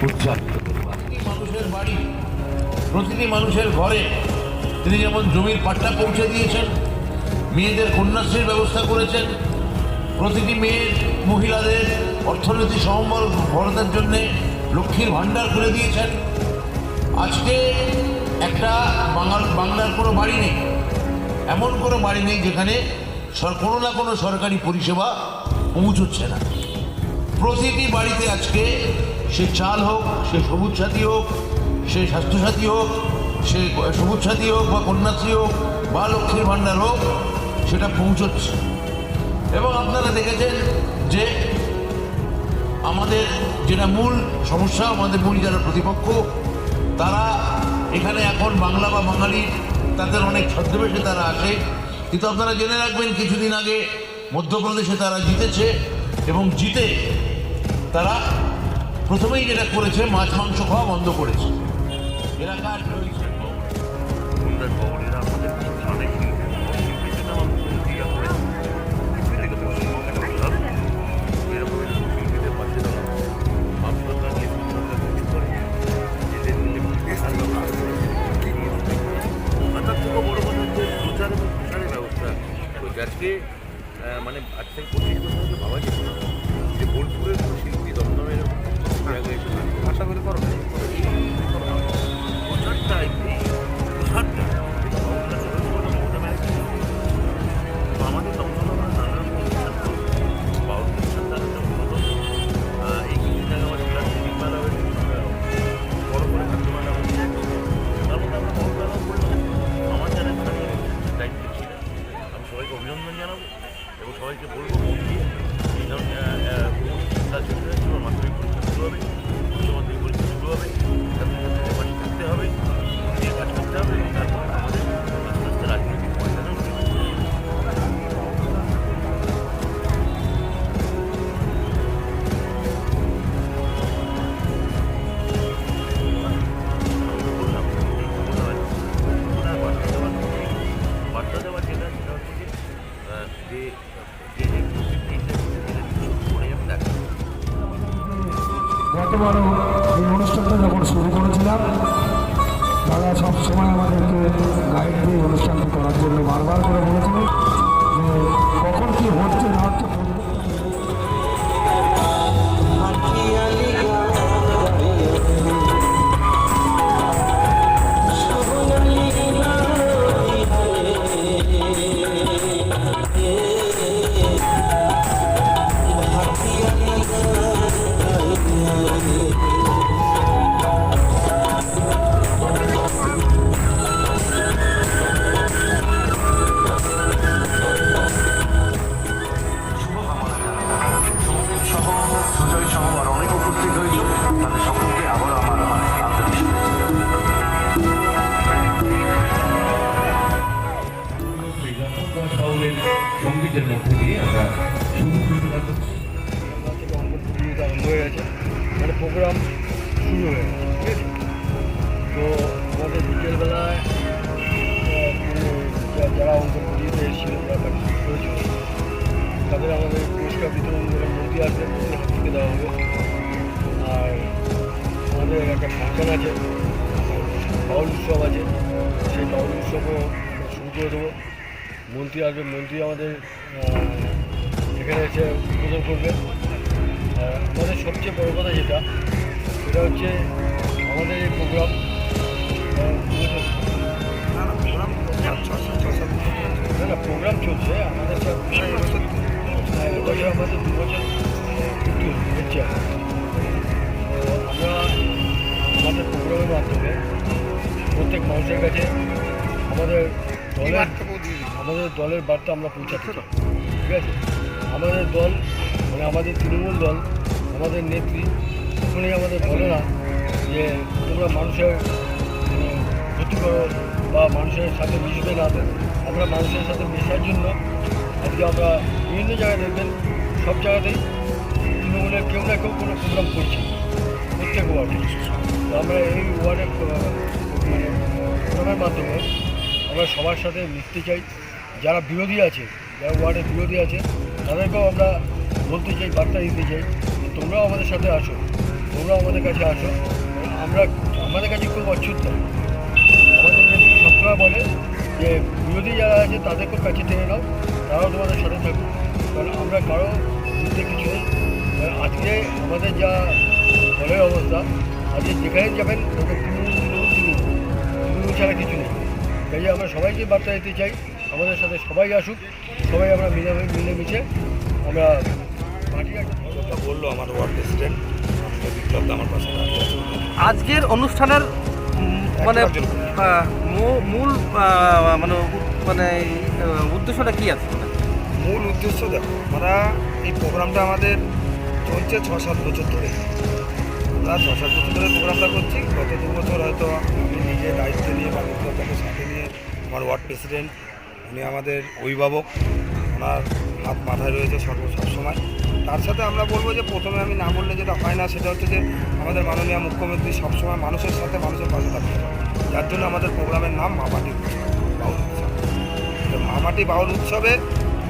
মানুষের বাড়ি প্রতিটি মানুষের ঘরে। তিনি যেমন জমির পাট্টা পৌঁছে দিয়েছেন, মেয়েদের কন্যাশ্রীর ব্যবস্থা করেছেন, প্রতিটি মেয়ের মহিলাদের অর্থনীতি সম্বল ভরতের জন্য লক্ষ্মীর ভাণ্ডার করে দিয়েছেন। আজকে একটা বাঙাল, বাংলার কোনো বাড়ি নেই, এমন কোনো বাড়ি নেই যেখানে কোনো না কোনো সরকারি পরিষেবা পৌঁছচ্ছে না। প্রতিটি বাড়িতে আজকে সে চাল হোক, সে সবুজ সাথী হোক, সে স্বাস্থ্যসাথী হোক, সে সবুজ সাথী হোক বা কন্যাশ্রী হোক, বা লক্ষ্মীর ভাণ্ডার হোক, সেটা পৌঁছচ্ছে। এবং আপনারা দেখেছেন যে আমাদের যেটা মূল সমস্যা, আমাদের মূল যারা প্রতিপক্ষ, তারা এখানে এখন বাংলা বা বাঙালি তাদের অনেক ছদ্মবেশে তারা আসে। কিন্তু আপনারা জেনে রাখবেন, কিছুদিন আগে মধ্যপ্রদেশে তারা জিতেছে এবং জিতে তারা প্রথমেই যেটা করেছে মাছ মাংস খাওয়া বন্ধ করেছে রয়েছে আজকে মানে পঁচিশ বছর ভাবা না যে বোলপুরের শিল্পী আশা করি করো। তাকে গতবারও এই অনুষ্ঠানটা যখন শুরু করেছিলাম দাদা সবসময় আমাদেরকে গাইড দিয়ে অনুষ্ঠানটি করার জন্য বারবার করে বলেছিলেন যে কখন কি হচ্ছে, না হচ্ছে মধ্যে দিয়ে আমরা হয়ে গেছে মানে প্রোগ্রাম শুরু হয়ে তো আমাদের বিকেলবেলায় যারা অঙ্কন প্রতিযোগিতা এসেছিল পার্টিসিপেট করেছিল তাদের আমাদের পুরস্কার বিতরণ করে মূর্তি আসবে হাত থেকে দেওয়া হবে আর আমাদের একটা ফাংশন আছে, বাউল উৎসব আছে, সেই বাউল উৎসবও শুরু করে দেবো। মন্ত্রী আসবে, মন্ত্রী আমাদের এখানে এসে উদ্বোধন করবে। আমাদের সবচেয়ে বড় কথা যেটা, সেটা হচ্ছে আমাদের এই প্রোগ্রাম প্রোগ্রাম চলছে, আমাদের আমাদের দু বছর হচ্ছে। আমরা আমাদের প্রোগ্রামের মাধ্যমে প্রত্যেক মানুষের কাছে আমাদের আমাদের দলের বার্তা আমরা পৌঁছাতে চাই ঠিক আছে আমাদের দল মানে আমাদের তৃণমূল দল আমাদের নেত্রী কখনোই আমাদের বলে না যে তোমরা মানুষের মানে, ক্ষতি করো বা মানুষের সাথে মিশবে না আমরা মানুষের সাথে মেশার জন্য আজকে আমরা বিভিন্ন জায়গায় দেখবেন সব জায়গাতেই তৃণমূলের কেউ না কেউ কোনো প্রোগ্রাম করছে প্রত্যেক ওয়ার্ডে আমরা এই ওয়ার্ডের মানে প্রোগ্রামের মাধ্যমে আমরা সবার সাথে মিশতে চাই। যারা বিরোধী আছে, যারা ওয়ার্ডে বিরোধী আছে, তাদেরকেও আমরা বলতে চাই, বার্তা দিতে চাই তোমরাও আমাদের সাথে আসো, তোমরাও আমাদের কাছে আসো। আমরা, আমাদের কাছে খুব অচ্ছুত আমাদের যে সবসময় বলে যে বিরোধী যারা আছে, তাদেরকেও কাছে টেনে নাও, তারাও তোমাদের সাথে থাকুক। কারণ আমরা কারও বিরুদ্ধে কিছু নেই। আজকে আমাদের যা দলের অবস্থা, আজকে যেখানে যাবেন তৃণমূল তৃণমূল তৃণমূল। তৃণমূল ছাড়া কিছু নেই। তাই আমরা সবাইকে বার্তা দিতে চাই আমাদের সাথে সবাই আসুক সবাই আমরা মিলে মিলেমিশে আমরা বলল আমার ওয়ার্ড প্রেসিডেন্ট আমার পাশে আজকের অনুষ্ঠানের মানে মূল মানে মানে উদ্দেশ্যটা কী আছে? মূল উদ্দেশ্য দেখো আমরা এই প্রোগ্রামটা আমাদের চলছে ছ সাত বছর ধরে। আমরা ছ সাত বছর ধরে প্রোগ্রামটা করছি গত দু বছর হয়তো বিপ্লবটাকে সাথে নিয়ে আমার ওয়ার্ড প্রেসিডেন্ট, উনি আমাদের অভিভাবক, ওনার হাত মাথায় রয়েছে সর্ব, সবসময়। তার সাথে আমরা বলব যে প্রথমে আমি না বললে যেটা হয় না, সেটা হচ্ছে যে আমাদের মাননীয় মুখ্যমন্ত্রী সবসময় মানুষের সাথে মানুষের পাশে হবে। যার জন্য আমাদের প্রোগ্রামের নাম মাপাটি বাউল উৎসব। মামাটি বাউল উৎসবে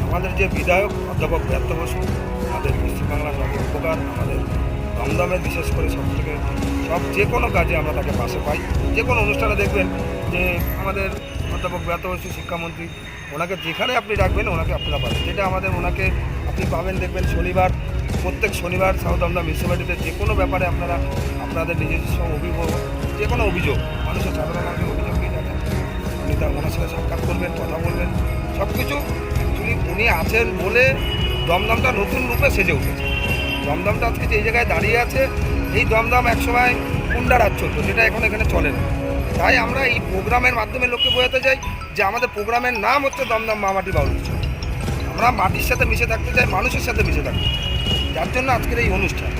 আমাদের যে বিধায়ক অধ্যাপক ব্যর্থ বসু, আমাদের পশ্চিমবাংলার নব উপকার, আমাদের দমদমের বিশেষ করে সব থেকে সব যে কোনো কাজে আমরা তাকে পাশে পাই। যে কোনো অনুষ্ঠানে দেখবেন যে আমাদের অধ্যাপক ব্যর্থ শিক্ষামন্ত্রী, ওনাকে যেখানে আপনি রাখবেন, ওনাকে আপনারা পাবেন। যেটা আমাদের ওনাকে আপনি পাবেন, দেখবেন শনিবার, প্রত্যেক শনিবার সাউথ দমদম মিউনিসিপ্যালিটিতে যে কোনো ব্যাপারে আপনারা, আপনাদের নিজস্ব অভিযোগ যে কোনো অভিযোগ, মানুষের সাধারণ মানুষের অভিযোগ নিয়ে যাবেন উনি তার ওনার সাথে সাক্ষাৎ করবেন, কথা বলবেন সব কিছু অ্যাকচুয়ালি উনি আছেন বলে দমদমটা নতুন রূপে সেজে উঠেছে। দমদমটা আজকে যে জায়গায় দাঁড়িয়ে আছে, এই দমদম একসময় কুন্ডা রাজ চলতো যেটা এখন এখানে চলে না। তাই আমরা এই প্রোগ্রামের মাধ্যমে লোককে বোঝাতে চাই যে আমাদের প্রোগ্রামের নাম হচ্ছে দমদম মামাটি বাউল উৎসব। আমরা মাটির সাথে মিশে থাকতে চাই, মানুষের সাথে মিশে থাকতে চাই। যার জন্য আজকের এই অনুষ্ঠান।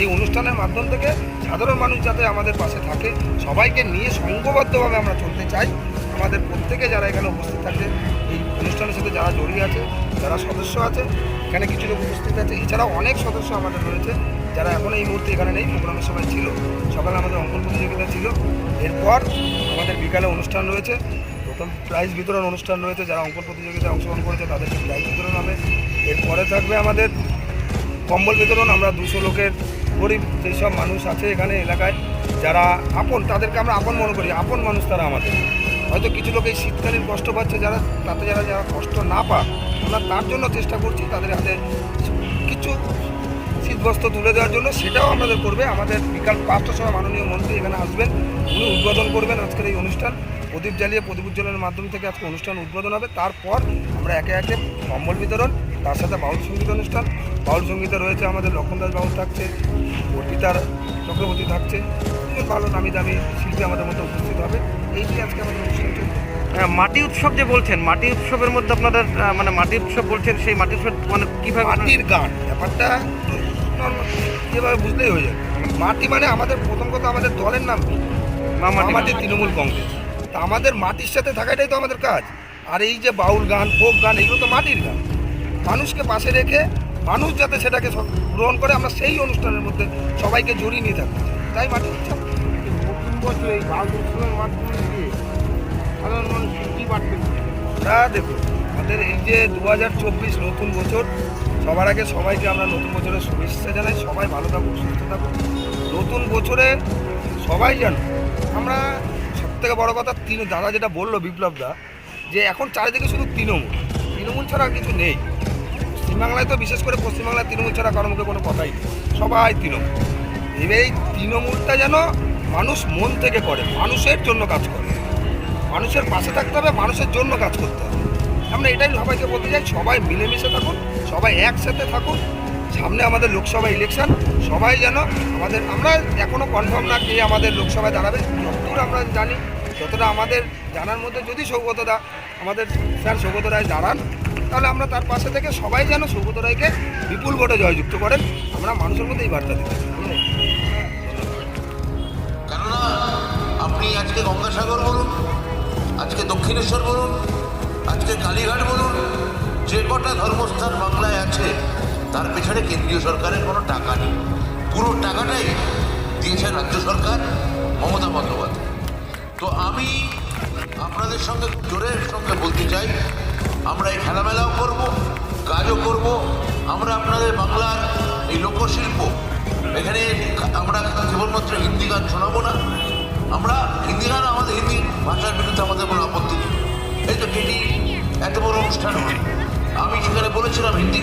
এই অনুষ্ঠানের মাধ্যম থেকে সাধারণ মানুষ যাতে আমাদের পাশে থাকে, সবাইকে নিয়ে সংঘবদ্ধভাবে আমরা চলতে চাই। আমাদের প্রত্যেকে যারা এখানে উপস্থিত থাকে এই অনুষ্ঠানের সাথে যারা জড়িয়ে আছে, যারা সদস্য আছে এখানে কিছু লোক উপস্থিত আছে। এছাড়াও অনেক সদস্য আমাদের রয়েছে যারা এখন এই মুহূর্তে এখানে নেই। প্রোগ্রামের সময় ছিল। সকালে আমাদের অঙ্কন প্রতিযোগিতা ছিল। এরপর আমাদের বিকালে অনুষ্ঠান রয়েছে। প্রথম প্রাইজ বিতরণ অনুষ্ঠান রয়েছে। যারা অঙ্কন প্রতিযোগিতায় অংশগ্রহণ করেছে তাদেরকে প্রাইজ বিতরণ হবে। এরপরে থাকবে আমাদের কম্বল বিতরণ। আমরা দুশো লোকের গরিব যেসব মানুষ আছে এখানে এলাকায়, যারা আপন, তাদেরকে আমরা আপন মনে করি। আপন মানুষ তারা আমাদের। হয়তো কিছু লোক এই শীতকালীন কষ্ট পাচ্ছে। যারা, তাতে যারা যারা কষ্ট না পাক আমরা তার জন্য চেষ্টা করছি তাদের হাতে কিছু শীতবস্ত্র তুলে দেওয়ার জন্য। সেটাও আমাদের করবে। আমাদের বিকাল পাঁচটার সময় মাননীয় মন্ত্রী এখানে আসবেন। উনি উদ্বোধন করবেন আজকের এই অনুষ্ঠান। প্রদীপ জ্বালিয়ে প্রদীপ উজ্জ্বলনের মাধ্যম থেকে আজকে অনুষ্ঠান উদ্বোধন হবে। তারপর আমরা একে একে কম্বল বিতরণ, তার সাথে বাউল সংগীত অনুষ্ঠান। বাউল সঙ্গীতে রয়েছে আমাদের লক্ষণ দাস বাবু থাকছে, অর্পিতার চক্রবর্তী থাকছে। ভালো নামি দামি শিল্পী আমাদের মধ্যে উপস্থিত হবে। এই যে আজকে আমাদের অনুষ্ঠান মাটি উৎসব যে বলছেন মাটি উৎসবের মধ্যে আপনাদের মানে মাটি উৎসব বলছেন সেই মাটি উৎসব মানে কীভাবে মাটির গান ব্যাপারটা যেভাবে বুঝলেই হয়ে যায় মাটি মানে আমাদের প্রথম কথা আমাদের দলের নাম কি? মামাটি তৃণমূল কংগ্রেস। তা আমাদের মাটির সাথে থাকাটাই তো আমাদের কাজ। আর এই যে বাউল গান ফোক গান এগুলো তো মাটির গান। মানুষকে পাশে রেখে মানুষ যাতে সেটাকে গ্রহণ করে আমরা সেই অনুষ্ঠানের মধ্যে সবাইকে জড়িয়ে নিয়ে থাকতে চাই। তাই মাটির উৎসব। নতুন বছর এই বাল উৎসবের মাধ্যমে দিয়ে সাধারণ মানুষ কী বাড়তে তা দেখুন, আমাদের এই যে দু হাজার চব্বিশ নতুন বছর, সবার আগে সবাইকে আমরা নতুন বছরের শুভেচ্ছা জানাই, সবাই ভালো থাকুক, সুস্থ থাকুক। নতুন বছরে সবাই জানো, আমরা সব থেকে বড় কথা তিন, দাদা যেটা বলল বিপ্লবদা, যে এখন চারিদিকে শুধু তৃণমূল। তৃণমূল ছাড়া আর কিছু নেই। পশ্চিমবাংলায় তো বিশেষ করে পশ্চিমবাংলায় তৃণমূল ছাড়া কারও মুখে কোনো কথাই নেই। সবাই তৃণমূল। এই তৃণমূলটা যেন মানুষ মন থেকে করে, মানুষের জন্য কাজ করে। মানুষের পাশে থাকতে হবে, মানুষের জন্য কাজ করতে হবে। আমরা এটাই সবাইকে বলতে চাই, সবাই মিলেমিশে থাকুন, সবাই একসাথে থাকুন, সামনে আমাদের লোকসভা ইলেকশন সবাই যেন আমাদের, আমরা এখনও কনফার্ম না কে আমাদের লোকসভায় দাঁড়াবে, যতদূর আমরা জানি, যতটা আমাদের জানার মধ্যে, যদি সৌগত দা, আমাদের স্যার সৌগত রায় দাঁড়ান, তাহলে আমরা তার পাশে থেকে সবাই যেন সৌগত রায়কে বিপুল ভোটে জয়যুক্ত করেন, আমরা মানুষের মধ্যে এই বার্তা দিতে কেননা, আপনি আজকে গঙ্গাসাগর বলুন আজকে দক্ষিণেশ্বর বলুন, আজকে কালীঘাট বলুন, যে কটা ধর্মস্থান বাংলায় আছে, তার পেছনে কেন্দ্রীয় সরকারের কোনো টাকা নেই। পুরো টাকাটাই দিয়েছে রাজ্য সরকার, মমতা বন্দ্যোপাধ্যায়। তো আমি আপনাদের সঙ্গে, জোরের সঙ্গে বলতে চাই, আমরা এই খেলামেলাও করব, কাজও করব, আমরা আপনাদের বাংলার এই লোকশিল্প, এখানে আমরা কেবলমাত্র হিন্দি গান শোনাবো না আমরা হিন্দি গান আমাদের হিন্দি ভাষার বিরুদ্ধে আমাদের কোনো আপত্তি নেই এই তো এত বড় অনুষ্ঠান। আমি সেখানে বলেছিলাম হিন্দি